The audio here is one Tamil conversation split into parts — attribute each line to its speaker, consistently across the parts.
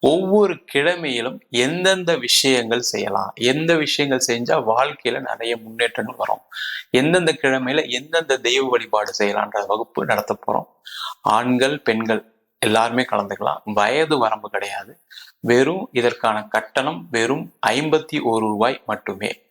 Speaker 1: ஒவ்வொரு கிழமையிலும் எந்தெந்த விஷயங்கள் செய்யலாம்? எந்த விஷயங்கள் செஞ்சா வாழ்க்கையில நிறைய முன்னேற்றங்கள் வரும்? எந்தெந்த கிழமையில எந்தெந்த தெய்வ வழிபாடு செய்யலான்ற வகுப்பு நடத்த போறோம். ஆண்கள் பெண்கள் எல்லாருமே கலந்துக்கலாம். வயது வரம்பு கிடையாது. வெறும் இதற்கான கட்டணம் வெறும் ஐம்பத்தி ஒரு ரூபாய் மட்டுமே.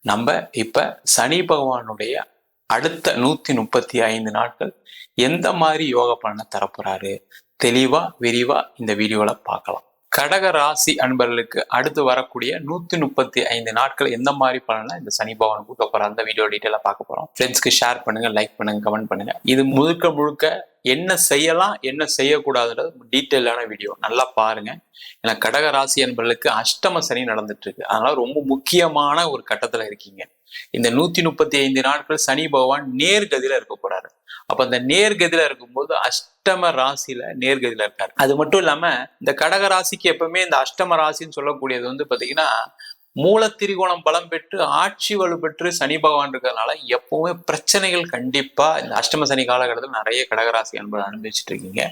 Speaker 1: நம்ம இப்ப சனி பகவானுடைய அடுத்த நூத்தி முப்பத்தி ஐந்து நாட்கள் எந்த மாதிரி யோக பலனை தரப்போறாரு? தெளிவாக விரிவாக இந்த வீடியோவில் பார்க்கலாம். கடக ராசி அன்பர்களுக்கு அடுத்து வரக்கூடிய நூத்தி முப்பத்தி ஐந்து நாட்கள் எந்த மாதிரி பலனா இந்த சனி பவன் கொடுக்க போற அந்த வீடியோ டீட்டெயிலாக பார்க்க போறோம். ஃப்ரெண்ட்ஸ்க்கு ஷேர் பண்ணுங்க லைக் பண்ணுங்க கமெண்ட் பண்ணுங்க. இது முழுக்க முழுக்க என்ன செய்யலாம் என்ன செய்யக்கூடாதுன்றது டீட்டெயிலான வீடியோ. நல்லா பாருங்க. ஏன்னா கடக ராசி என்பர்களுக்கு அஷ்டம சனி நடந்துட்டு இருக்கு அதனால ரொம்ப முக்கியமான ஒரு கட்டத்துல இருக்கீங்க. இந்த நூத்தி முப்பத்தி ஐந்து நாட்கள் சனி பகவான் நேர்கதியில இருக்க போறாரு. அப்ப அந்த நேர்கதியில இருக்கும்போது அஷ்டம ராசியில நேர்கதியில இருக்காரு. அது மட்டும் இல்லாம இந்த கடக ராசிக்கு எப்பவுமே இந்த அஷ்டம ராசின்னு சொல்லக்கூடியது வந்து பாத்தீங்கன்னா மூலத்திரிகோணம் பலம் பெற்று ஆட்சி வலுப்பெற்று சனி பகவான் இருக்கிறதுனால எப்பவுமே பிரச்சனைகள் கண்டிப்பா இந்த அஷ்டம சனி காலகட்டத்தில் நிறைய கடகராசி அன்பர்கள் அனுபவிச்சுட்டு இருக்கீங்க.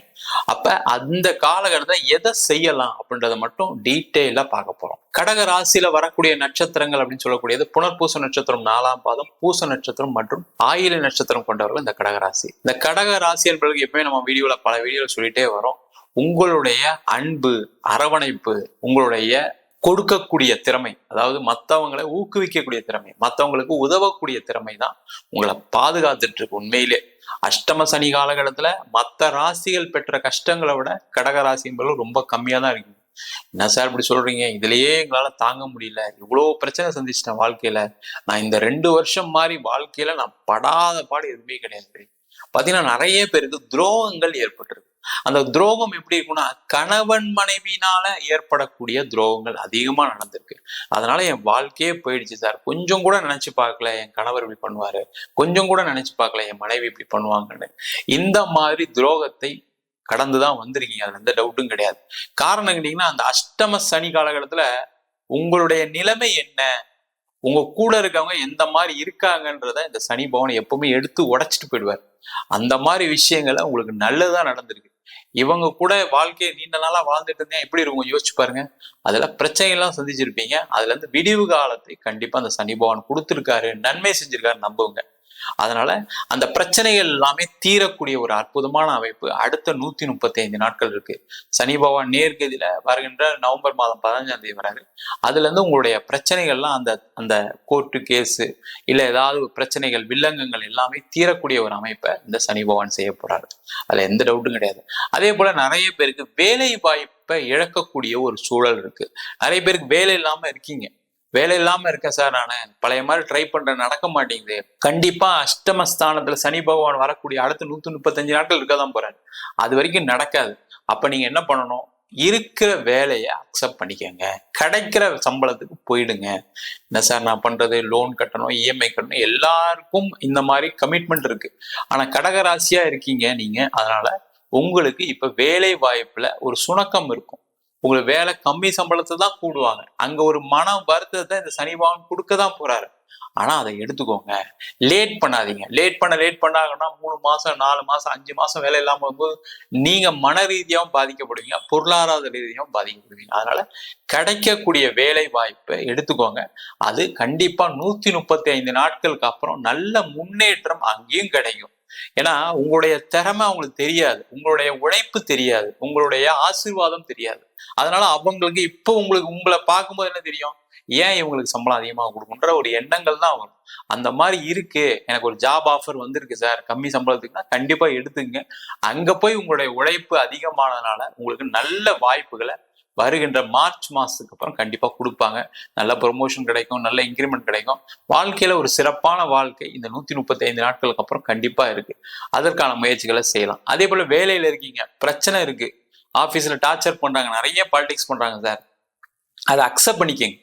Speaker 1: அப்ப அந்த காலகட்டத்தை எதை செய்யலாம் அப்படின்றத மட்டும் டீட்டெயிலா பார்க்க போறோம். கடக ராசியில வரக்கூடிய நட்சத்திரங்கள் அப்படின்னு சொல்லக்கூடியது புனர்பூச நட்சத்திரம் நாலாம் பாதம் பூச நட்சத்திரம் மற்றும் ஆயில நட்சத்திரம் கொண்டவர்கள் இந்த கடகராசி. இந்த கடக ராசி என்பதற்கு எப்பவுமே நம்ம வீடியோல பல வீடியோல சொல்லிட்டே வரோம். உங்களுடைய அன்பு அரவணைப்பு உங்களுடைய கொடுக்கக்கூடிய திறமை அதாவது மற்றவங்களை ஊக்குவிக்கக்கூடிய திறமை மற்றவங்களுக்கு உதவக்கூடிய திறமை தான் உங்களை பாதுகாத்துட்டு இருக்கு உண்மையிலே. அஷ்டம சனி காலகட்டத்துல மற்ற ராசிகள் பெற்ற கஷ்டங்களை விட கடக ராசி என்பது ரொம்ப கம்மியா தான் இருக்கு என்ன சார் இப்படி சொல்றீங்க? இதுலயே எங்களால தாங்க முடியல. இவ்வளவு பிரச்சனை சந்திச்சிட்டேன் வாழ்க்கையில. நான் இந்த ரெண்டு வருஷம் மாதிரி வாழ்க்கையில நான் படாத பாடு எதுவுமே கிடையாது. பாத்தீங்கன்னா நிறைய பேருக்கு துரோகங்கள் ஏற்பட்டிருக்கு. அந்த துரோகம் எப்படி இருக்கும்னா கணவன் மனைவினால ஏற்படக்கூடிய துரோகங்கள் அதிகமா நடந்திருக்கு. அதனால என் வாழ்க்கையே போயிடுச்சு சார். கொஞ்சம் கூட நினைச்சு பார்க்கல என் கணவர் இப்படி பண்ணுவாரு. கொஞ்சம் கூட நினைச்சு பார்க்கல என் மனைவி இப்படி பண்ணுவாங்கன்னு. இந்த மாதிரி துரோகத்தை கடந்துதான் வந்திருக்கீங்க. அதுல எந்த டவுட்டும் கிடையாது. காரணம் கேட்டீங்கன்னா அந்த அஷ்டம சனி காலகட்டத்துல உங்களுடைய நிலைமை என்ன? உங்க கூட இருக்கவங்க எந்த மாதிரி இருக்காங்கன்றத இந்த சனி பவன் எப்பவுமே எடுத்து உடைச்சிட்டு போயிடுவார். அந்த மாதிரி விஷயங்களை உங்களுக்கு நல்லதா நடந்திருக்கு. இவங்க கூட வாழ்க்கையை நீண்ட நாளா வாழ்ந்துட்டு இருந்தேன். எப்படி இருக்கும்? யோசிச்சு பாருங்க. அதுல பிரச்சனைகள்லாம் சந்திச்சிருப்பீங்க. அதுல இருந்து விடிவு காலத்தை கண்டிப்பா அந்த சனி பகவான் கொடுத்துருக்காரு. நன்மை செஞ்சிருக்காரு நம்புங்க. அதனால அந்த பிரச்சனைகள் எல்லாமே தீரக்கூடிய ஒரு அற்புதமான அமைப்பு அடுத்த நூத்தி முப்பத்தி ஐந்து நாட்கள் இருக்கு. சனி பகவான் நேர்கதியில வருகின்ற நவம்பர் மாதம் பதினஞ்சாம் தேதி வராரு. அதுல இருந்து உங்களுடைய பிரச்சனைகள்லாம் அந்த அந்த கோர்ட்டு கேஸு இல்ல ஏதாவது பிரச்சனைகள் வில்லங்கங்கள் எல்லாமே தீரக்கூடிய ஒரு அமைப்பை இந்த சனி பகவான் செய்ய போறாரு. அதுல எந்த டவுட்டும் கிடையாது. அதே போல நிறைய பேருக்கு வேலை வாய்ப்பை இழக்கக்கூடிய ஒரு சூழல் இருக்கு. நிறைய பேருக்கு வேலை இல்லாம இருக்கீங்க. வேலை இல்லாம இருக்கேன் சார் நான். பழைய மாதிரி ட்ரை பண்றேன். நடக்க மாட்டேங்குது. கண்டிப்பா அஷ்டமஸ்தானத்துல சனி பகவான் வரக்கூடிய அடுத்த நூத்தி முப்பத்தஞ்சு நாட்கள் இருக்க தான் போறாரு அது வரைக்கும் நடக்காது. அப்ப நீங்க என்ன பண்ணணும்? இருக்கிற வேலையை அக்செப்ட் பண்ணிக்கோங்க. கிடைக்கிற சம்பளத்துக்கு போயிடுங்க. என்ன சார் நான் பண்றது? லோன் கட்டணும் இஎம்ஐ கட்டணும். எல்லாருக்கும் இந்த மாதிரி கமிட்மெண்ட் இருக்கு. ஆனா கடகராசியா இருக்கீங்க நீங்க. அதனால உங்களுக்கு இப்ப வேலை வாய்ப்புல ஒரு சுணக்கம் இருக்கும். உங்களுக்கு வேலை கம்மி சம்பளத்தை தான் கூடுவாங்க. அங்க ஒரு மனம் வருத்தத்தை இந்த சனி பகவான் கொடுக்க தான் போறாரு. ஆனா அதை எடுத்துக்கோங்க. லேட் பண்ணாதீங்க. லேட் பண்ண லேட் பண்ணாங்கன்னா மூணு மாசம் நாலு மாசம் அஞ்சு மாசம் வேலை இல்லாம போகும்போது நீங்க மன ரீதியாகவும் பாதிக்கப்படுவீங்க. பொருளாதார ரீதியாகவும் பாதிக்கப்படுவீங்க. அதனால கிடைக்கக்கூடிய வேலை வாய்ப்பை எடுத்துக்கோங்க. அது கண்டிப்பா நூத்தி முப்பத்தி ஐந்து நாட்களுக்கு அப்புறம் நல்ல முன்னேற்றம் அங்கேயும் கிடைக்கும். ஏன்னா உங்களுடைய திறமை அவங்களுக்கு தெரியாது. உங்களுடைய உழைப்பு தெரியாது. உங்களுடைய ஆசீர்வாதம் தெரியாது. அதனால அவங்களுக்கு இப்போ உங்களுக்கு உங்களை பார்க்கும்போது என்ன தெரியும்? ஏன் இவங்களுக்கு சம்பளம் அதிகமாக கொடுக்குன்ற ஒரு எண்ணங்கள் தான் வரும். அந்த மாதிரி இருக்கு. எனக்கு ஒரு ஜாப் ஆஃபர் வந்திருக்கு சார் கம்மி சம்பளத்துக்குன்னா கண்டிப்பா எடுத்துங்க அங்க போய் உங்களுடைய உழைப்பு அதிகமானதுனால உங்களுக்கு நல்ல வாய்ப்புகளை வருகின்ற மார்ச் மாதத்துக்கு அப்புறம் கண்டிப்பாக கொடுப்பாங்க. நல்ல ப்ரொமோஷன் கிடைக்கும் நல்ல இன்க்ரிமெண்ட் கிடைக்கும். வாழ்க்கையில் ஒரு சிறப்பான வாழ்க்கை இந்த நூற்றி முப்பத்தி ஐந்து நாட்களுக்கு அப்புறம் கண்டிப்பாக இருக்கு. அதற்கான முயற்சிகளை செய்யலாம். அதே போல் வேலையில் இருக்கீங்க. பிரச்சனை இருக்குது ஆஃபீஸில் டார்ச்சர் பண்ணுறாங்க நிறைய பாலிடிக்ஸ் பண்ணுறாங்க சார் அதை அக்செப்ட் பண்ணிக்கங்க.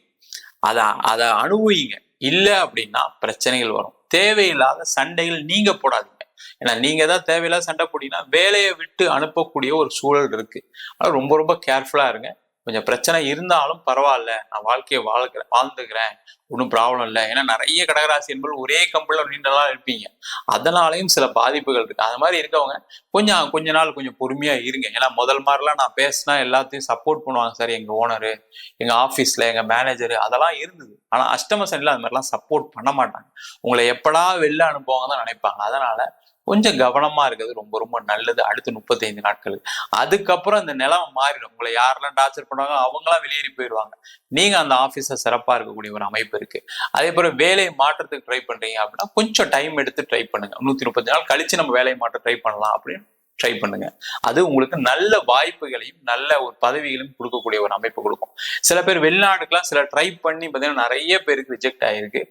Speaker 1: அதை அதை அனுபவிங்க. இல்லை அப்படின்னா பிரச்சனைகள் வரும். தேவையில்லாத சண்டைகள் நீங்கள் போடாதீங்க. ஏன்னா நீங்க தான் தேவையில்லாத சண்டை போட்டீங்கன்னா வேலையை விட்டு அனுப்பக்கூடிய ஒரு சூழல் இருக்கு. ரொம்ப ரொம்ப கேர்ஃபுல்லா இருங்க. கொஞ்சம் பிரச்சனை இருந்தாலும் பரவாயில்ல. நான் வாழ்க்கையை வாழ்க்கிறேன் வாழ்ந்துக்கிறேன். ஒன்றும் ப்ராப்ளம் இல்லை. ஏன்னா நிறைய கடகராசி என்பது ஒரே கம்பெனியில் நீண்ட நாள் இருப்பீங்க. அதனாலையும் சில பாதிப்புகள் இருக்கு. அது மாதிரி இருக்கவங்க கொஞ்சம் கொஞ்ச நாள் கொஞ்சம் பொறுமையா இருங்க. ஏன்னா முதல் மாதிரிலாம் நான் பேசினா எல்லாத்தையும் சப்போர்ட் பண்ணுவாங்க. சார் எங்க ஓனரு எங்க ஆஃபீஸ்ல எங்க மேனேஜர் அதெல்லாம் இருந்தது. ஆனா அஷ்டம சனில அது மாதிரிலாம் சப்போர்ட் பண்ண மாட்டாங்க. உங்களை எப்படா வெளில அனுப்புவாங்க தான் நினைப்பாங்க. அதனால கொஞ்சம் கவனமா இருக்கிறது ரொம்ப ரொம்ப நல்லது. அடுத்த முப்பத்தைந்து நாட்கள் அதுக்கப்புறம் இந்த நிலைமை மாறிடும். உங்களை யாரெல்லாம் டார்ச்சர் பண்ணுவாங்க அவங்களாம் வெளியேறி போயிடுவாங்க. நீங்க அந்த ஆபீஸ சிறப்பா இருக்கக்கூடிய ஒரு அமைப்பு இருக்கு. அதே போல வேலையை மாற்றத்துக்கு ட்ரை பண்றீங்க அப்படின்னா கொஞ்சம் டைம் எடுத்து ட்ரை பண்ணுங்க. நூத்தி முப்பத்தி நாள் கழிச்சு நம்ம வேலையை மாற்ற ட்ரை பண்ணலாம் அப்படின்னு ட்ரை பண்ணுங்க. அது உங்களுக்கு நல்ல வாய்ப்புகளையும் நல்ல ஒரு பதவிகளையும் கொடுக்கக்கூடிய ஒரு அமைப்பு கொடுக்கும். சில பேர் வெளிநாடுக்கெல்லாம் சில ட்ரை பண்ணி பார்த்தீங்கன்னா நிறைய பேருக்கு ரிஜெக்ட் ஆயிருக்கு.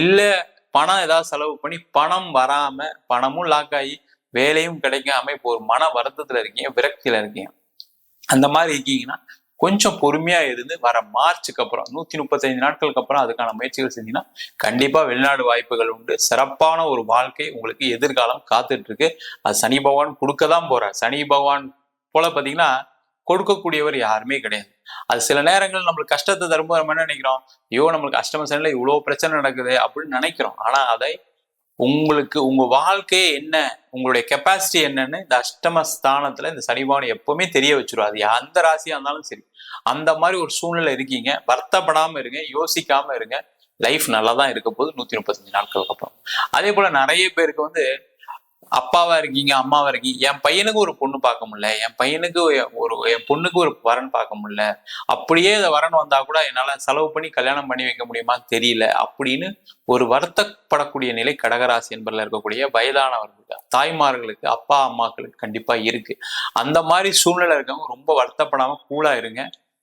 Speaker 1: இல்லை பணம் ஏதாவது செலவு பண்ணி பணம் வராம பணமும் லாக் ஆகி வேலையும் கிடைக்காம இப்போ ஒரு மன வருத்தத்துல இருக்கீங்க விரக்தியில இருக்கீங்க. அந்த மாதிரி இருக்கீங்கன்னா கொஞ்சம் பொறுமையா இருந்து வர மார்ச்சுக்கு அப்புறம் நூத்தி முப்பத்தைந்து நாட்களுக்கு அப்புறம் அதுக்கான முயற்சிகள் செஞ்சீங்கன்னா கண்டிப்பா வெளிநாடு வாய்ப்புகள் உண்டு. சிறப்பான ஒரு வாழ்க்கை உங்களுக்கு எதிர்காலம் காத்துட்டு இருக்கு. அது சனி பகவான் கொடுக்க தான் போறார். சனி பகவான் போல பாத்தீங்கன்னா கொடுக்கக்கூடியவர் யாருமே கிடையாது. அது சில நேரங்கள் நம்மளுக்கு கஷ்டத்தை தரும்போது நம்ம என்ன நினைக்கிறோம்? ஐயோ நம்மளுக்கு அஷ்டம சனில இவ்வளவு பிரச்சனை நடக்குது அப்படின்னு நினைக்கிறோம். ஆனா அதை உங்களுக்கு உங்க வாழ்க்கையே என்ன? உங்களுடைய கெப்பாசிட்டி என்னன்னு இந்த அஷ்டம ஸ்தானத்துல இந்த சனிபாவனை எப்பவுமே தெரிய வச்சிரும் அது எந்த ராசியா இருந்தாலும் சரி. அந்த மாதிரி ஒரு சூழ்நிலை இருக்கீங்க. வருத்தப்படாம இருங்க யோசிக்காம இருங்க. லைஃப் நல்லா தான் இருக்க போது நூத்தி முப்பத்தஞ்சு நாட்களுக்கு அப்புறம். அதே போல நிறைய பேருக்கு வந்து அப்பாவா இருக்கீங்க அம்மாவா இருக்கீங்க என் பையனுக்கு ஒரு பொண்ணு பார்க்க முடியல என் பையனுக்கு ஒரு என் பொண்ணுக்கு ஒரு வரன் பார்க்க முடியல அப்படியே இந்த வரன் வந்தா கூட என்னால செலவு பண்ணி கல்யாணம் பண்ணி வைக்க முடியுமான்னு தெரியல அப்படின்னு ஒரு வருத்தப்படக்கூடிய நிலை கடகராசி என்பதில் இருக்கக்கூடிய வயதானவர்களுக்கு தாய்மார்களுக்கு அப்பா அம்மாக்களுக்கு கண்டிப்பா இருக்கு. அந்த மாதிரி சூழ்நிலை இருக்கவங்க ரொம்ப வருத்தப்படாம கூலா இருங்க.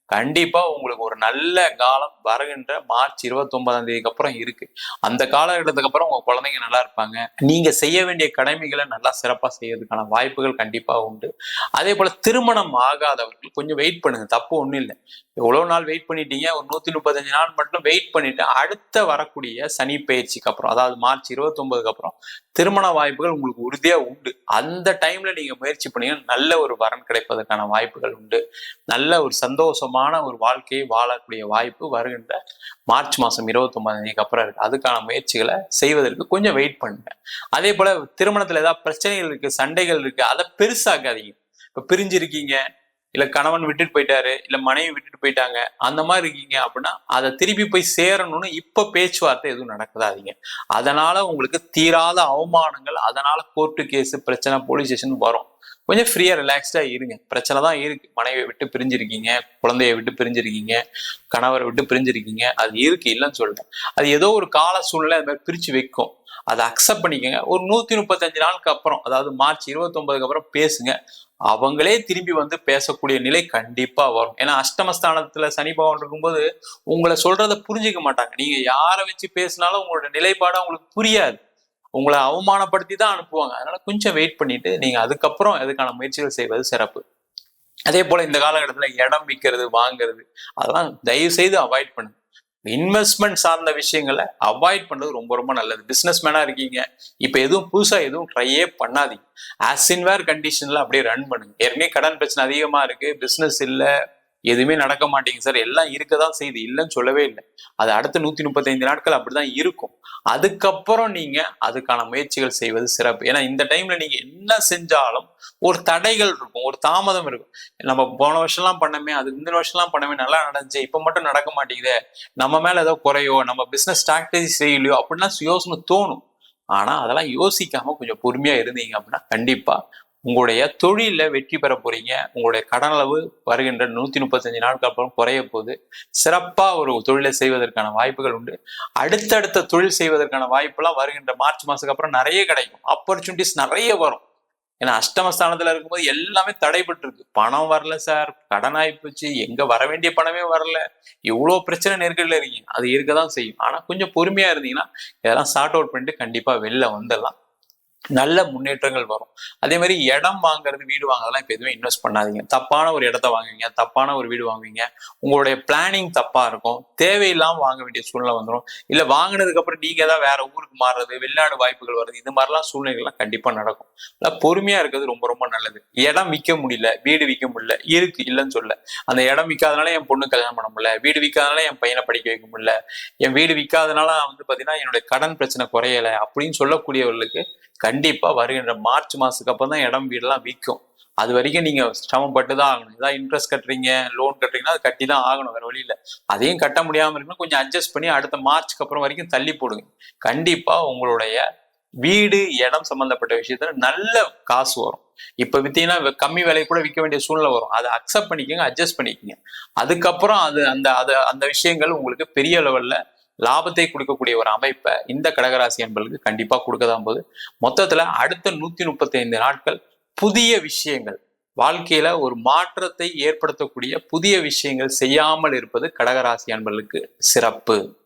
Speaker 1: கண்டிப்பா உங்களுக்கு ஒரு நல்ல காலம் வருகின்ற மார்ச் இருபத்தி ஒன்பதாம் தேதிக்கு அப்புறம் இருக்கு. அந்த காலகட்டத்துக்கு அப்புறம் உங்க குழந்தைங்க நல்லா இருப்பாங்க. நீங்க செய்ய வேண்டிய கடமைகளை நல்லா சிறப்பா செய்யறதுக்கான வாய்ப்புகள் கண்டிப்பா உண்டு. அதே போல திருமணம் ஆகாதவர்கள் கொஞ்சம் வெயிட் பண்ணுங்க. தப்பு ஒண்ணும் இல்லை. எவ்வளவு நாள் வெயிட் பண்ணிட்டீங்க. ஒரு நூத்தி முப்பத்தஞ்சு நாள் மட்டும் வெயிட் பண்ணிட்டு அடுத்த வரக்கூடிய சனி பயிற்சிக்கு அப்புறம் அதாவது மார்ச் இருபத்தி ஒன்பதுக்கு அப்புறம் திருமண வாய்ப்புகள் உங்களுக்கு உறுதியா உண்டு. அந்த டைம்ல நீங்க முயற்சி பண்ணீங்கன்னா நல்ல ஒரு வரன் கிடைப்பதற்கான வாய்ப்புகள் உண்டு. நல்ல ஒரு சந்தோஷமா சந்தோஷமான ஒரு வாழ்க்கையை வாழக்கூடிய வாய்ப்பு வருகின்ற மார்ச் மாதம் இருபத்தி ஒன்பதாம் தேதிக்கு அப்புறம் இருக்கு. அதுக்கான முயற்சிகளை செய்வதற்கு கொஞ்சம் வெயிட் பண்ணுங்க. அதே போல திருமணத்துல ஏதாவது பிரச்சனைகள் இருக்கு சண்டைகள் இருக்கு அதை பெருசாக்காதீங்க. இப்ப பிரிஞ்சிருக்கீங்க இல்ல கணவன் விட்டுட்டு போயிட்டாரு இல்ல மனைவி விட்டுட்டு போயிட்டாங்க அந்த மாதிரி இருக்கீங்க அப்படின்னா அதை திருப்பி போய் சேரணும்னு இப்ப பேச்சுவார்த்தை எதுவும் நடக்குதாதீங்க அதனால உங்களுக்கு தீராத அவமானங்கள் அதனால கோர்ட்டு கேஸ் பிரச்சனை போலீஸ் ஸ்டேஷன் வரும். கொஞ்சம் ஃப்ரீயா ரிலாக்ஸ்டா இருங்க. பிரச்சனை தான் இருக்கு. மனைவியை விட்டு பிரிஞ்சிருக்கீங்க குழந்தைய விட்டு பிரிஞ்சிருக்கீங்க கணவரை விட்டு பிரிஞ்சிருக்கீங்க. அது இருக்கு இல்லைன்னு சொல்றேன். அது ஏதோ ஒரு கால சூழ்நிலை அது மாதிரி பிரிச்சு வைக்கும். அதை அக்செப்ட் பண்ணிக்கோங்க. ஒரு நூத்தி முப்பத்தஞ்சு நாளுக்கு அப்புறம் அதாவது மார்ச் இருபத்தொன்பதுக்கு அப்புறம் பேசுங்க. அவங்களே திரும்பி வந்து பேசக்கூடிய நிலை கண்டிப்பா வரும். ஏன்னா அஷ்டமஸ்தானத்துல சனி பகவான் இருக்கும்போது உங்களை சொல்றதை புரிஞ்சுக்க மாட்டாங்க. நீங்க யாரை வச்சு பேசினாலும் உங்களோட நிலைப்பாடு அவங்களுக்கு புரியாது. உங்களை அவமானப்படுத்தி தான் அனுப்புவாங்க. அதனால கொஞ்சம் வெயிட் பண்ணிட்டு நீங்க அதுக்கப்புறம் அதுக்கான முயற்சிகள் செய்வது சிறப்பு. அதே போல இந்த காலகட்டத்தில் இடம் விற்கிறது வாங்குறது அதெல்லாம் தயவு செய்து அவாய்ட் பண்ணுங்க. இன்வெஸ்ட்மெண்ட் சார்ந்த விஷயங்களை அவாய்ட் பண்ணுறது ரொம்ப ரொம்ப நல்லது. பிஸ்னஸ் மேனா இருக்கீங்க. இப்போ எதுவும் புதுசாக எதுவும் ட்ரையே பண்ணாதீங்க. ஆஸ் இன்வேர் கண்டிஷன்ல அப்படியே ரன் பண்ணுங்க. ஏற்கனவே கடன் பிரச்சனை அதிகமா இருக்கு. பிஸ்னஸ் இல்லை. எதுவுமே நடக்க மாட்டேங்குது சார். எல்லாம் இருக்கதான் செய்யுது. இல்லைன்னு சொல்லவே இல்லை. அது அடுத்த நூத்தி முப்பத்தைந்து நாட்கள் அப்படிதான் இருக்கும். அதுக்கப்புறம் நீங்க அதுக்கான முயற்சிகள் செய்வது சிறப்பு. ஏன்னா இந்த டைம்ல நீங்க என்ன செஞ்சாலும் ஒரு தடைகள் இருக்கும். ஒரு தாமதம் இருக்கும். நம்ம போன வருஷம்லாம் பண்ணமே அது இந்த வருஷம்லாம் பண்ணமே நல்லா நடந்துச்சு. இப்ப மட்டும் நடக்க மாட்டேங்குதே. நம்ம மேல ஏதோ குறையோ நம்ம பிசினஸ் ஸ்ட்ராட்டஜி செய்யலையோ அப்படின்னா யோசனை தோணும். ஆனா அதெல்லாம் யோசிக்காம கொஞ்சம் பொறுமையா இருந்தீங்க அப்படின்னா கண்டிப்பா உங்களுடைய தொழிலில் வெற்றி பெற போறீங்க. உங்களுடைய கடன் அளவு வருகின்ற நூற்றி முப்பத்தஞ்சு நாட்கள் அப்புறம் குறைய போகுது. சிறப்பாக ஒரு தொழிலை செய்வதற்கான வாய்ப்புகள் உண்டு. அடுத்தடுத்த தொழில் செய்வதற்கான வாய்ப்புலாம் வருகின்ற மார்ச் மாதத்துக்கு அப்புறம் நிறைய கிடைக்கும். ஆப்பர்ச்சுனிட்டிஸ் நிறைய வரும். ஏன்னா அஷ்டமஸ்தானத்தில் இருக்கும்போது எல்லாமே தடைபட்டு இருக்கு பணம் வரல சார். கடன் ஆகிப்போச்சு எங்கே வர வேண்டிய பணமே வரல. இவ்வளோ பிரச்சனை நெருக்கடியில் இருக்கீங்க. அது இருக்க தான் செய்யும். ஆனால் கொஞ்சம் பொறுமையாக இருந்தீங்கன்னா இதெல்லாம் சார்ட் அவுட் பண்ணிட்டு கண்டிப்பாக வெளில வந்துடலாம். நல்ல முன்னேற்றங்கள் வரும். அதே மாதிரி இடம் வாங்குறது வீடு வாங்குறதெல்லாம் இப்போ எதுவுமே இன்வெஸ்ட் பண்ணாதீங்க. தப்பான ஒரு இடத்த வாங்குவீங்க தப்பான ஒரு வீடு வாங்குவீங்க. உங்களுடைய பிளானிங் தப்பா இருக்கும். தேவையில்லாம வாங்க வேண்டிய சூழ்நிலை வந்துடும் இல்ல வாங்கினதுக்கு அப்புறம் நீங்க ஏதாவது வேற ஊருக்கு மாறுறது வெளிநாடு வாய்ப்புகள் வருது இது மாதிரிலாம் சூழ்நிலைகள்லாம் கண்டிப்பா நடக்கும். பொறுமையா இருக்கிறது ரொம்ப ரொம்ப நல்லது. இடம் விற்க முடியல வீடு விற்க முடியல இருக்கு இல்லைன்னு சொல்ல அந்த இடம் விற்காதனால என் பொண்ணு கல்யாணம் பண்ண முடியல வீடு விற்காதனால என் பையனை படிக்க வைக்க முடியல என் வீடு விற்காதனால வந்து பாத்தீங்கன்னா என்னுடைய கடன் பிரச்சனை குறையல அப்படின்னு சொல்லக்கூடியவர்களுக்கு கண்டிப்பாக வருகின்ற மார்ச் மாதத்துக்கு அப்புறம் தான் இடம் வீடெல்லாம் விற்கும் அது வரைக்கும் நீங்க சிரமப்பட்டு தான் ஆகணும். ஏதாவது இன்ட்ரெஸ்ட் கட்டுறீங்க லோன் கட்டுறீங்கன்னா அது கட்டி தான் ஆகணும் வேற வழியில அதையும் கட்ட முடியாம இருக்கணும். கொஞ்சம் அட்ஜஸ்ட் பண்ணி அடுத்த மார்ச்க்கு அப்புறம் வரைக்கும் தள்ளி போடுங்க. கண்டிப்பா உங்களுடைய வீடு இடம் சம்பந்தப்பட்ட விஷயத்துல நல்ல காசு வரும். இப்ப வித்தீங்கன்னா கம்மி விலை கூட விற்க வேண்டிய சூழ்நிலை வரும். அதை அக்செப்ட் பண்ணிக்கோங்க அட்ஜஸ்ட் பண்ணிக்கோங்க. அதுக்கப்புறம் அது அந்த அது அந்த விஷயங்கள் உங்களுக்கு பெரிய லெவல்ல லாபத்தை கொடுக்கக்கூடிய ஒரு அமைப்பை இந்த கடகராசி என்பர்களுக்கு கண்டிப்பா கொடுக்க தான் போது மொத்தத்துல அடுத்த நூத்தி முப்பத்தி ஐந்து நாட்கள் புதிய விஷயங்கள் வாழ்க்கையில ஒரு மாற்றத்தை ஏற்படுத்தக்கூடிய புதிய விஷயங்கள் செய்யாமல் இருப்பது கடகராசி அன்பர்களுக்கு சிறப்பு.